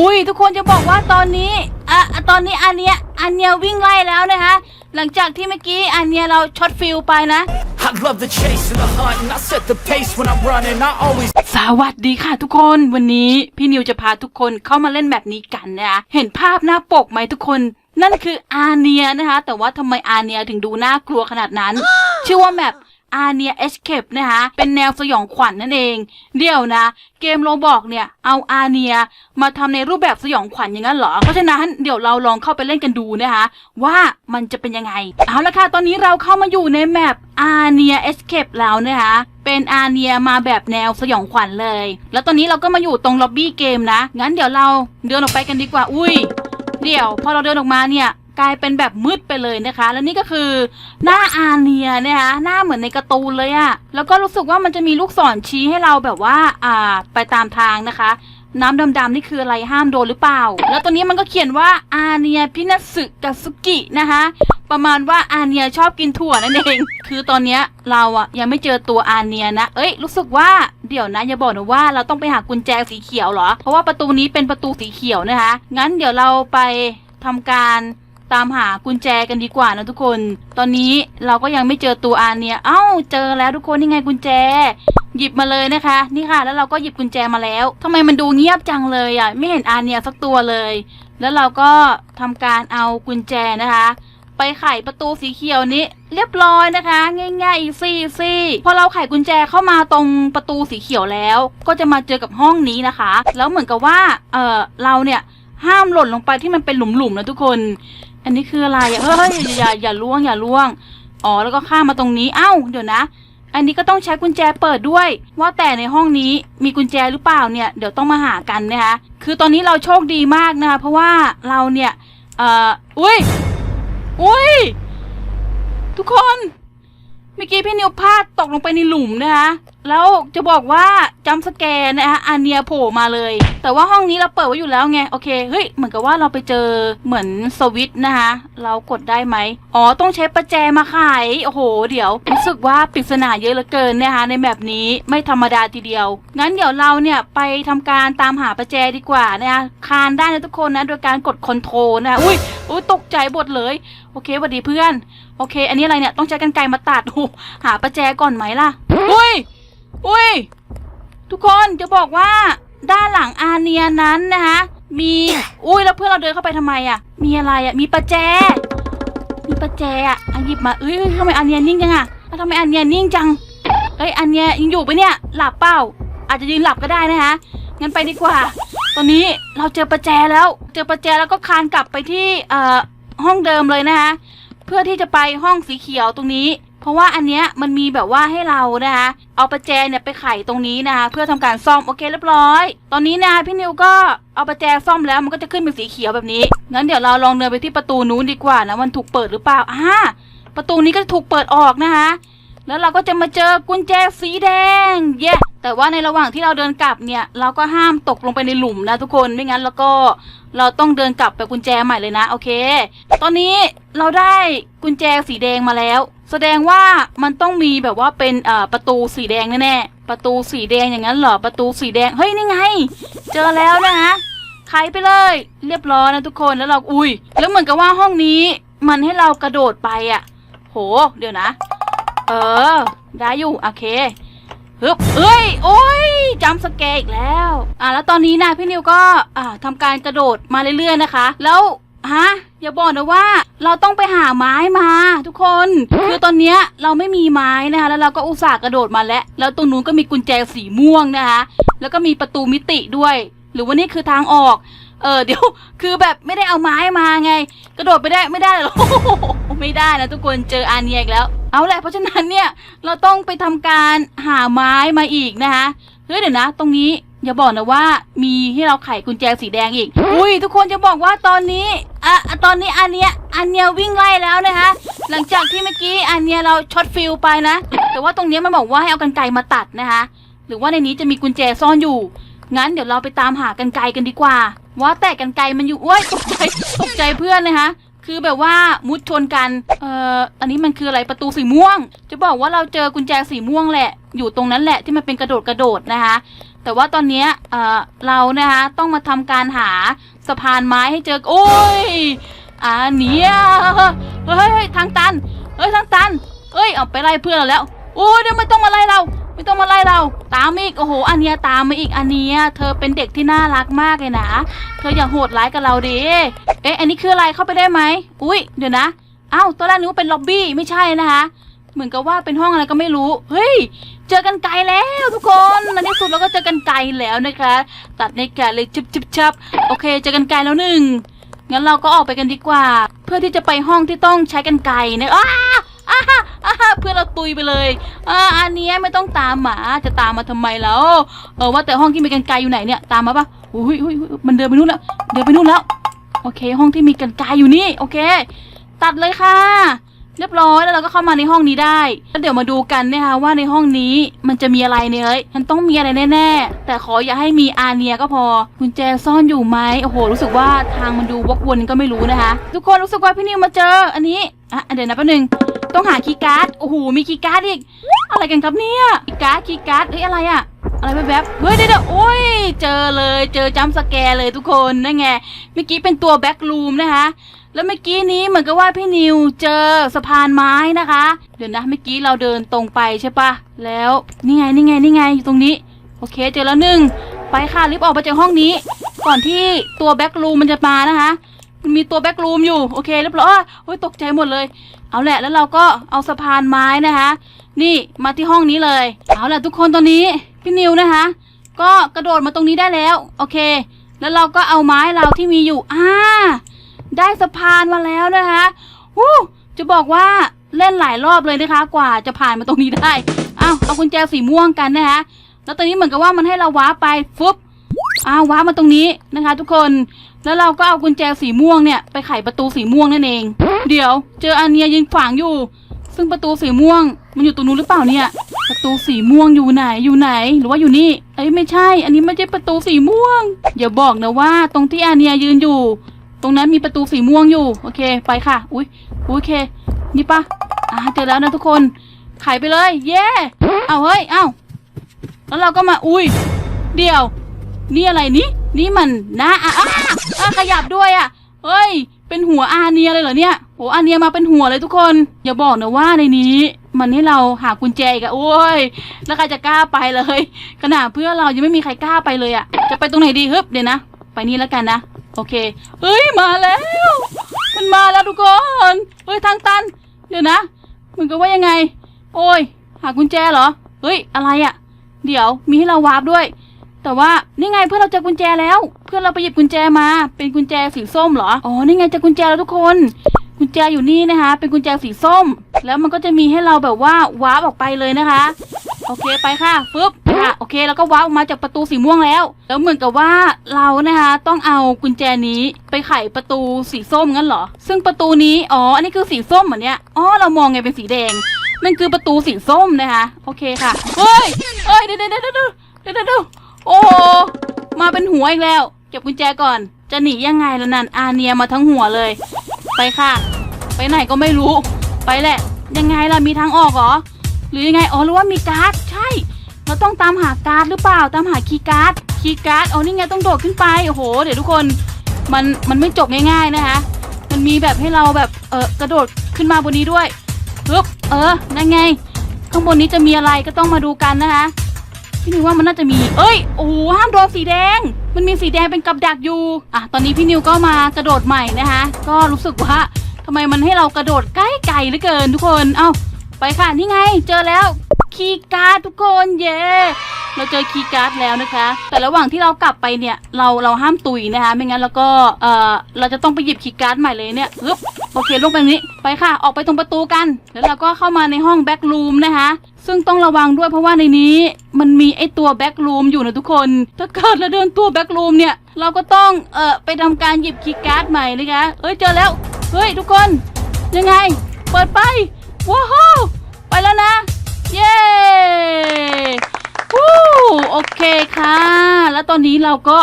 อุ้ยทุกคนจะบอกว่าตอนนี้อะอะตอนนี้อันเนี้ยอันเนี้ยวิ่งไล่แล้วนะคะ หลังจากที่เมื่อกี้อันเนี้ยเราช็อตฟิลไปนะ I love the chase and the hunt, and I set the pace when I'm running. I always สวัสดีค่ะทุกคนวันนี้พี่นิวจะพาทุกคนเข้ามาเล่นแบบนี้กันนะคะเห็นภาพหน้าปกไหมทุกคน นั่นคืออาเนียนะคะ แต่ว่าทำไมอาเนียถึงดูน่ากลัวขนาดนั้น ชื่อว่าแมป อาเนียเอสเคปนะคะเป็นแนวสยองขวัญนนั่นเอง เดี๋ยวนะ เกมโรบอกเนี่ย เอาอาเนียมาทำในรูปแบบสยองขวัญอย่างนั้นเหรอ เพราะฉะนั้นเดี๋ยวเราลองเข้าไปเล่นกันดูนะคะว่ามันจะเป็นยังไง เอาละค่ะ ตอนนี้เราเข้ามาอยู่ในแมปอาเนียเอสเคปแล้วนะคะเป็นอาเนียมาแบบแนวสยองขวัญเลย แล้วตอนนี้เราก็มาอยู่ตรงล็อบบี้เกมนะ งั้นเดี๋ยวเราเดินออกไปกันดีกว่า อุ้ย เดี๋ยว พอเราเดินออกมาเนี่ย กลายเป็นแบบมืดไปเลยนะคะ แล้วนี่ก็คือหน้าอาเนียนะคะหน้าเหมือนในการ์ตูนเลยอะแล้วก็รู้สึกว่ามันจะมีลูกศรชี้ให้เราแบบว่าอ่าไปตามทางนะคะ น้ำดำๆนี่คืออะไรห้ามโดนหรือเปล่า แล้วตัวนี้มันก็เขียนว่าอาเนียพินัสึกาซุกินะคะประมาณว่าอาเนียชอบกินถั่วนั่นเอง คือตอนเนี้ยเราอะยังไม่เจอตัวอาเนียนะ เอ้ย รู้สึกว่าเดี๋ยวนะอย่าบอกนะว่าเราต้องไปหากุญแจสีเขียวเหรอ เพราะว่าประตูนี้เป็นประตูสีเขียวนะคะ งั้นเดี๋ยวเราไปทำการ ตามหากุญแจกันดีกว่านะทุกคน ตอนนี้เราก็ยังไม่เจอตัวอาเนีย เอ้า เจอแล้วทุกคนนี่ไงกุญแจ หยิบมาเลยนะคะ นี่ค่ะ แล้วเราก็หยิบกุญแจมาแล้วทำไมมันดูเงียบจังเลยอะ ไม่เห็นอาเนียสักตัวเลย แล้วเราก็ทำการเอากุญแจนะคะ ไปไขประตูสีเขียวนี้ เรียบร้อยนะคะ ง่ายๆอีซี่ซี่พอเราไขกุญแจเข้ามาตรงประตูสีเขียวแล้ว ก็จะมาเจอกับห้องนี้นะคะ แล้วเหมือนกับว่า เออเราเนี่ยห้ามหล่นลงไปที่มันเป็นหลุมๆนะทุกคน อันนี้คืออะไรเฮ้ยอย่าอย่าล่วงอย่าล่วง อ๋อแล้วก็ข้ามมาตรงนี้ เอ้า เดี๋ยวนะ อันนี้ก็ต้องใช้กุญแจเปิดด้วย ว่าแต่ในห้องนี้มีกุญแจหรือเปล่าเนี่ย เดี๋ยวต้องมาหากันนะคะ คือตอนนี้เราโชคดีมากนะคะเพราะว่าเราเนี่ย เอ่อ อุ้ย อุ้ย ทุกคน มื่อกี้พี่นิวพลาดตกลงไปในหลุมนะคะแล้วจะบอกว่าจัมสแกร์นะคะอาเนียโผล่มาเลย แต่ว่าห้องนี้เราเปิดไว้อยู่แล้วไง โอเค เฮ้ย เหมือนกับว่าเราไปเจอเหมือนสวิตนะคะ เรากดได้ไหม อ๋อ ต้องใช้ประแจมาไขโอ้โห เดี๋ยว รู้สึกว่าปริศนาเยอะเหลือเกินนะคะ ในแบบนี้ไม่ธรรมดาทีเดียว งั้นเดี๋ยวเราเนี่ยไปทำการตามหาประแจดีกว่านะคะ คานได้นะทุกคนนะ โดยการกดคอนโทรลนะคะ อุ้ย อุ้ยตกใจหมดเลย โอเคสวัสดีเพื่อน โอเค อันนี้อะไรเนี่ยต้องใช้กันไกรมาตัดโอ้หาประแจก่อนไหมล่ะ อุ้ย อุ้ย ทุกคนจะบอกว่า ด้านหลังอาเนียนั้นนะคะมี อุ้ยแล้วเพื่อนเราเดินเข้าไปทำไมอะ่ะ มีอะไรอะ่ะ มีประแจ มีประแจอะ่ะอันหยิบมาเอ้ยทำไมอาเนียนิ่งจังอะ่ะแล้วทำไมอาเนียนิ่งจังเอ้ยอาเนียยังอยู่ปะเนี่ย หลับเปล่า อาจจะยืนหลับก็ได้นะคะงั้นไปดีกว่า ตอนนี้เราเจอประแจแล้ว เจอประแจแล้วก็คานกลับไปที่เอ่อห้องเดิมเลยนะคะ เพื่อที่จะไปห้องสีเขียวตรงนี้ เพราะว่าอันเนี้ยมันมีแบบว่าให้เรานะคะเอาประแจเนี่ยไปไขตรงนี้นะคะเพื่อทำการซ่อมโอเคเรียบร้อย ตอนนี้นะพี่นิวก็เอาประแจซ่อมแล้วมันก็จะขึ้นเป็นสีเขียวแบบนี้งั้นเดี๋ยวเราลองเดินไปที่ประตูนู้นดีกว่านะมันถูกเปิดหรือเปล่าอ่าประตูนี้ก็ถูกเปิดออกนะคะแล้วเราก็จะมาเจอกุญแจสีแดงเย้ แต่ว่าในระหว่างที่เราเดินกลับเนี่ย เราก็ห้ามตกลงไปในหลุมนะทุกคนไม่งั้นแล้วก็เราต้องเดินกลับไปกุญแจใหม่เลยนะ โอเค ตอนนี้เราได้กุญแจสีแดงมาแล้ว แสดงว่ามันต้องมีแบบว่าเป็นประตูสีแดงแน่ๆประตูสีแดงอย่างนั้นเหรอประตูสีแดงเฮ้ยนี่ไง เจอแล้วนะคะไขไปเลย เรียบร้อยนะทุกคนแล้วเราอุ้ยแล้วเหมือนกับว่าห้องนี้มันให้เรากระโดดไปอะ่ะ โห เดี๋ยวนะ เออ ได้อยู่โอเค ฮึบเอ้ย โอ้ยจำสแกอีกแล้ว อะแล้วตอนนี้นะพี่นิวก็อ่าทำการกระโดดมาเรื่อยๆนะคะ แล้วฮะอย่าบอกนะว่าเราต้องไปหาไม้มา ทุกคน คือตอนเนี้ยเราไม่มีไม้นะคะแล้วเราก็อุตส่าห์กระโดดมาแล้ว แล้วตรงนู้นก็มีกุญแจสีม่วงนะคะแล้วก็มีประตูมิติด้วย หรือว่านี่คือทางออก เออเดี๋ยวคือแบบไม่ได้เอาไม้มาไง กระโดดไปได้ไม่ได้หรอก ไม่ได้นะทุกคนเจออาเนียอีกแล้ว เอาแหละเพราะฉะนั้นเนี่ยเราต้องไปทำการหาไม้มาอีกนะคะเฮ้ยเดี๋ยวนะ ตรงนี้อย่าบอกนะว่ามีให้เราไขกุญแจสีแดงอีก อุ้ยทุกคนจะบอกว่าตอนนี้อะอะตอนนี้อันเนี้ยอันเนี้ยวิ่งไล่แล้วนะคะ หลังจากที่เมื่อกี้อันเนี้ยเราช็อตฟิลไปนะ แต่ว่าตรงเนี้ยมันบอกว่าให้เอากันไกมาตัดนะคะ หรือว่าในนี้จะมีกุญแจซ่อนอยู่ งั้นเดี๋ยวเราไปตามหากันไกกันดีกว่า ว่าแต่กันไกมันอยู่โอ้ยตกใจตกใจเพื่อนนะคะ คือแบบว่ามุดชนกัน เอ่อ อันนี้มันคืออะไรประตูสีม่วง จะบอกว่าเราเจอกุญแจสีม่วงแหละ อยู่ตรงนั้นแหละที่มันเป็นกระโดดกระโดดนะคะ แต่ว่าตอนเนี้ยเอ่อ เรานะคะต้องมาทำการหาสะพานไม้ให้เจอ โอ้ยอาเนียเฮ้ยเฮ้ยทางตัน เฮ้ยทางตันเฮ้ยเอาไปไล่เพื่อนเราแล้ว โอ้ยเดี๋ยวไม่ต้องมาไล่เรา ไม่ต้องมาไล่เรา ตามอีก โอ้โห อันเนี้ยตามมาอีก อันเนี้ยเธอเป็นเด็กที่น่ารักมากเลยนะ เธออย่าโหดร้ายกับเราดิ เอ๊ะ อันนี้คืออะไร เข้าไปได้ไหม อุ้ยเดี๋ยวนะ อ้าว ตอนแรกนึกว่าเป็นล็อบบี้ ไม่ใช่นะคะ เหมือนกับว่าเป็นห้องอะไรก็ไม่รู้ เฮ้ย เจอกันไกลแล้วทุกคนในที่สุดเราก็เจอกันไกลแล้วนะคะ ตัดในแกะเลยจิบจิบจับโอเค เจอกันไกลแล้วหนึ่งงั้นเราก็ออกไปกันดีกว่า เพื่อที่จะไปห้องที่ต้องใช้กันไกลนะอ้า อ้าอ้าเพื่อนเราตุยไปเลยอ่าอันเนี้ยไม่ต้องตามหมาจะตามมาทำไมแล้วเออว่าแต่ห้องที่มีกันไกลอยู่ไหนเนี่ยตามมาปะอุ้ยอุ้ยมันเดินไปนู่นแล้วเดินไปนู่นแล้วโอเค ห้องที่มีกันไกลอยู่นี่โอเค ตัดเลยค่ะ เรียบร้อยแล้วเราก็เข้ามาในห้องนี้ได้แล้วเดี๋ยวมาดูกันนะคะว่าในห้องนี้มันจะมีอะไรเนี่ยเอ้ยมันต้องมีอะไรแน่ๆแต่ขออย่าให้มีอาเนียก็พอกุญแจซ่อนอยู่ไหมโอ้โห รู้สึกว่าทางมันดูวกวนก็ไม่รู้นะคะ ทุกคนรู้สึกว่าพี่นิวมาเจออันนี้อะเดี๋ยวนะแป๊บนึง ต้องหาคีย์การ์ด โอ้โห มีคีย์การ์ดอีก อะไรกันครับเนี่ย คีย์การ์ด คีย์การ์ด เฮ้ย อะไรอะอะไรแวบๆเฮ้ยเดี๋ยวโอ้ย เจอเลย เจอจัมสแกร์เลยทุกคน นั่นไง เมื่อกี้เป็นตัวแบ็กลูมนะคะ แล้วเมื่อกี้นี้เหมือนกับว่าพี่นิวเจอสะพานไม้นะคะ เดี๋ยวนะ เมื่อกี้เราเดินตรงไปใช่ปะ แล้วนี่ไง นี่ไง นี่ไง อยู่ตรงนี้ โอเค เจอแล้วหนึ่ง ไปค่ะ รีบออกไปจากห้องนี้ ก่อนที่ตัวแบ็กลูมมันจะมานะคะมันมีตัวแบ็กลูมอยู่ โอเคเรียบร้อยโอ้ยตกใจหมดเลย เอาแหละแล้วเราก็เอาสะพานไม้นะคะ นี่มาที่ห้องนี้เลย เอาแหละทุกคนตอนนี้พี่นิวนะคะ ก็กระโดดมาตรงนี้ได้แล้ว โอเค แล้วเราก็เอาไม้เราที่มีอยู่อ่าได้สะพานมาแล้วนะคะวู้จะบอกว่าเล่นหลายรอบเลยนะคะ กว่าจะผ่านมาตรงนี้ได้เอาเอากุญแจสีม่วงกันนะคะแล้วตอนนี้เหมือนกับว่ามันให้เราว้าร์ปไปฟึบอ้าวว้ามาตรงนี้นะคะ ทุกคนแล้วเราก็เอากุญแจสีม่วงเนี่ยไปไขประตูสีม่วงนั่นเอง เดี๋ยว เจออันเนียยืนขวางอยู่ ซึ่งประตูสีม่วง มันอยู่ตรงนู้นหรือเปล่าเนี่ย ประตูสีม่วงอยู่ไหนอยู่ไหน หรือว่าอยู่นี่เอ้ยไม่ใช่ อันนี้ไม่ใช่ประตูสีม่วงอย่าบอกนะว่าตรงที่อาเนียยืนอยู่ ตรงนั้นมีประตูสีม่วงอยู่ โอเค ไปค่ะ อุ้ยอุ๊ยโอเค นี่ปะอ่าเจอแล้วนะทุกคนไขไปเลย เย่เอาเฮ้ยเอาแล้วเราก็มาอุ้ยเดี๋ยว นี่อะไรนี่นี่มันนะอะอะขยับด้วยอะเฮ้ย เป็นหัวอาเนียเลยเหรอเนี่ยโหอาเนียมาเป็นหัวเลยทุกคน อย่าบอกนะว่าในนี้ มันให้เราหากุญแจอีกอะโอ้ย แล้วใครจะกล้าไปเลย ขนาดเพื่อนเรายังไม่มีใครกล้าไปเลยอะจะไปตรงไหนดีฮึบเดี๋ยวนะ ไปนี่แล้วกันนะ โอเค เฮ้ย มาแล้ว มันมาแล้วทุกคน เฮ้ย ทางตัน เดี๋ยวนะมือนกับว่ายังไง โอ้ย หากุญแจเหรอ เฮ้ย อะไรอะเดี๋ยว มีให้เราวาร์ปด้วย แต่ว่านี่ไงเพื่อนเราเจอกุญแจแล้ว เพื่อนเราไปหยิบกุญแจมา เป็นกุญแจสีส้มเหรออ๋อนี่ไงเจอกุญแจแล้วทุกคน กุญแจอยู่นี่นะคะ เป็นกุญแจสีส้ม แล้วมันก็จะมีให้เราแบบว่าว้าออกไปเลยนะคะ โอเคไปค่ะฟึบค่ะโอเคแล้วก็ว้าวออกมาจากประตูสีม่วงแล้ว แล้วเหมือนกับว่าเรานะคะ ต้องเอากุญแจนี้ไปไขประตูสีส้มงั้นเหรอ ซึ่งประตูนี้อ๋ออันนี้คือสีส้มเหมือนเนี้ยอ๋อเรามองไงเป็นสีแดงนั่นคือประตูสีส้มนะคะ โอเคค่ะเฮ้ยเฮ้ยเดี๋ยวเดี๋ยวเดี๋ยวเดี๋ยวเดี๋ยวเดี๋ยว โอ้โหมาเป็นหัวอีกแล้ว เก็บกุญแจก่อน จะหนียังไงละนันอาเนียมาทั้งหัวเลย ไปค่ะ ไปไหนก็ไม่รู้ ไปแหละ ยังไงล่ะมีทางออกเหรอ หรือยังไง อ๋อหรือว่ามีการ์ด ใช่ เราต้องตามหาการ์ดหรือเปล่า ตามหาคีย์การ์ด คีย์การ์ด อ๋อนี่ไงต้องโดดขึ้นไป โอ้โห เดี๋ยวทุกคน มัน มันไม่จบง่ายๆนะคะ มันมีแบบให้เราแบบ เออกระโดดขึ้นมาบนนี้ด้วยปึ๊บเออ นั่นไง ข้างบนนี้จะมีอะไรก็ต้องมาดูกันนะคะ พี่นิวว่ามันน่าจะมี เอ้ย โอ้โหห้ามโดนสีแดง มันมีสีแดงเป็นกับดักอยู่ อะ ตอนนี้พี่นิวก็มากระโดดใหม่นะคะ ก็รู้สึกว่าทำไมมันให้เรากระโดดใกล้ไกลเหลือเกินทุกคน เอ้า ไปค่ะ นี่ไง เจอแล้ว คีย์การ์ดทุกคน เย้ เราเจอคีย์การ์ดแล้วนะคะ แต่ระหว่างที่เรากลับไปเนี่ย เราเราห้ามตุยนะคะ ไม่งั้นเราก็ เอ่อเราจะต้องไปหยิบคีย์การ์ดใหม่เลยเนี่ยฮึบโอเค ลงไปนี้ ไปค่ะ ออกไปตรงประตูกัน แล้วเราก็เข้ามาในห้องแบ็กรูมนะคะ ซึ่งต้องระวังด้วยเพราะว่าในนี้ มันมีไอตัวแบ็กรูมอยู่นะทุกคน ถ้าเกิดเราเดินตัวแบ็กรูมเนี่ย เราก็ต้องเอ่อไปทำการหยิบคีย์การ์ดใหม่นะคะเอ้ยเจอแล้ว เฮ้ยทุกคน ยังไง เปิดไปว้าวไปแล้วนะ เย้วู้โอเคค่ะ แล้วตอนนี้เราก็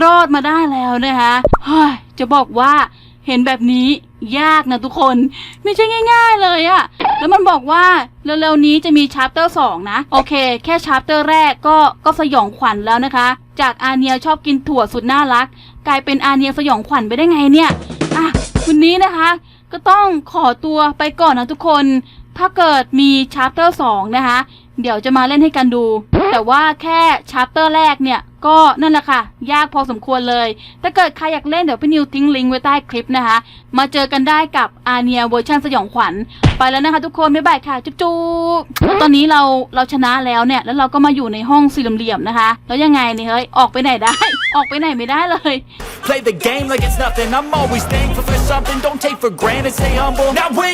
รอดมาได้แล้วนะคะเฮ้ยจะบอกว่าเห็นแบบนี้ ยากนะทุกคน ไม่ใช่ง่าย ๆเลยอะแล้วมันบอกว่าเร็วๆนี้จะมีชาร์เตอร์สองนะ โอเค แค่ชาร์เตอร์แรกก็ก็สยองขวัญแล้วนะคะ จากอาเนียชอบกินถั่วสุดน่ารัก กลายเป็นอาเนียสยองขวัญไปได้ไงเนี่ยอะวันนี้นะคะ ก็ต้องขอตัวไปก่อนนะทุกคน ถ้าเกิดมีชาร์เตอร์สองนะคะ เดี๋ยวจะมาเล่นให้กันดู แต่ว่าแค่ชาร์เตอร์แรกเนี่ย ก็นั่นแหละค่ะ ยากพอสมควรเลย ถ้าเกิดใครอยากเล่นเดี๋ยวพี่นิวทิ้งลิงก์ไว้ใต้คลิปนะคะ มาเจอกันได้กับอาเนียเวอร์ชันสยองขวัญ ไปแล้วนะคะทุกคน บ๊ายบายค่ะ จุ๊บจุ๊บตอนนี้เราเราชนะแล้วเนี่ย แล้วเราก็มาอยู่ในห้องสี่เหลี่ยมนะคะ แล้วยังไงเนี่ยเฮ้ย ออกไปไหนได้ ออกไปไหนไม่ได้เลย Play the game like it's nothing. I'm always thankful for something. Don't take for granted, stay humble. Now we